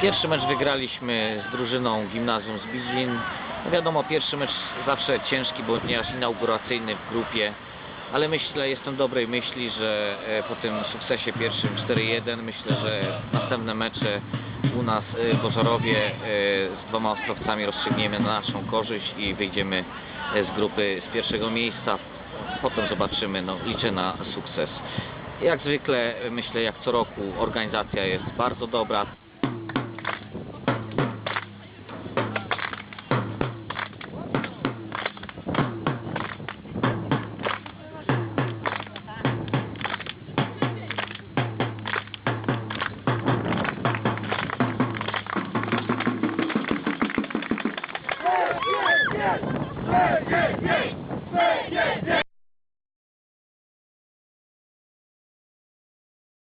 Pierwszy mecz wygraliśmy z drużyną gimnazjum z Bidzin Wiadomo, pierwszy mecz zawsze ciężki, ponieważ inauguracyjny w grupie, ale myślę, jestem dobrej myśli, że e, po tym sukcesie pierwszym 4-1 myślę, że następne mecze u nas e, w Bożarowie e, z dwoma Ostrowcami rozstrzygniemy na naszą korzyść i wyjdziemy z grupy z pierwszego miejsca. Potem zobaczymy, no liczę na sukces. Jak zwykle, myślę, jak co roku organizacja jest bardzo dobra. hey, hey, hey.